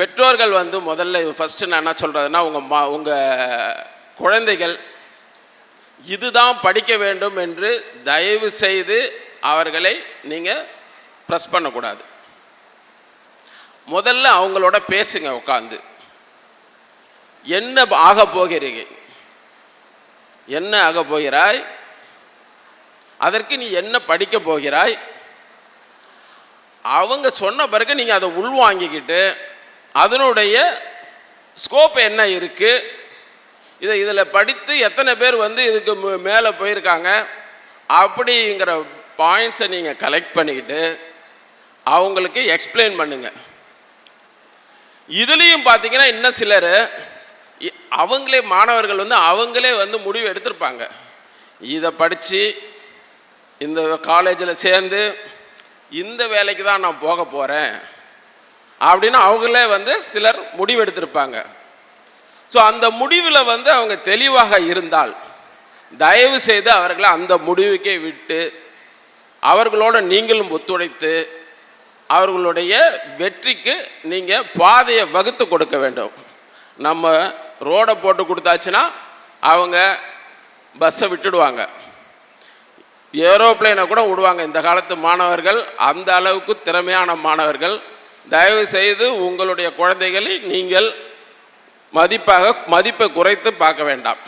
பெற்றோர்கள் வந்து முதல்ல ஃபஸ்ட்டு நான் என்ன சொல்கிறதுனா உங்கள் மா உங்கள் குழந்தைகள் இதுதான் படிக்க வேண்டும் என்று தயவு செய்து அவர்களை நீங்கள் ப்ரெஸ் பண்ணக்கூடாது. முதல்ல அவங்களோட பேசுங்க உட்காந்து என்ன ஆக போகிறீங்க என்ன ஆக போகிறாய்? அதற்கு நீ என்ன படிக்க போகிறாய்? அவங்க சொன்ன பிறகு நீங்கள் அதை உள்வாங்கிக்கிட்டு அதனுடைய ஸ்கோப் என்ன இருக்குது இதை இதில் படித்து எத்தனை பேர் வந்து இதுக்கு மேலே போயிருக்காங்க? அப்படிங்கிற பாயிண்ட்ஸை நீங்கள் கலெக்ட் பண்ணிக்கிட்டு அவங்களுக்கு எக்ஸ்பிளைன் பண்ணுங்கள் இதுலேயும் பார்த்தீங்கன்னா இன்னும் சிலர் இ- அவங்களே மாணவர்கள் வந்து அவங்களே வந்து முடிவு எடுத்திருப்பாங்க. இதை படித்து இந்த காலேஜில் சேர்ந்து இந்த வேலைக்கு தான் நான் போக போகிறேன் அப்படின்னு அவங்களே வந்து சிலர் முடிவெடுத்திருப்பாங்க. ஸோ அந்த முடிவில் வந்து அவங்க தெளிவாக இருந்தால் தயவு செய்து அவர்களை அந்த முடிவுக்கே விட்டு அவர்களோட நீங்களும் ஒத்துழைத்து அவர்களுடைய வெற்றிக்கு நீங்கள் பாதையை வகுத்து கொடுக்க வேண்டும். நம்ம ரோடை போட்டு கொடுத்தாச்சுன்னா அவங்க பஸ்ஸை விட்டுடுவாங்க. ஏரோப்ளேனை கூட விடுவாங்க. இந்த காலத்து மாணவர்கள் அந்த அளவுக்கு திறமையான மாணவர்கள் தயவு செய்து உங்களுடைய குழந்தைகளை நீங்கள் மதிப்பாக மதிப்பை குறைத்து பார்க்க வேண்டாம்.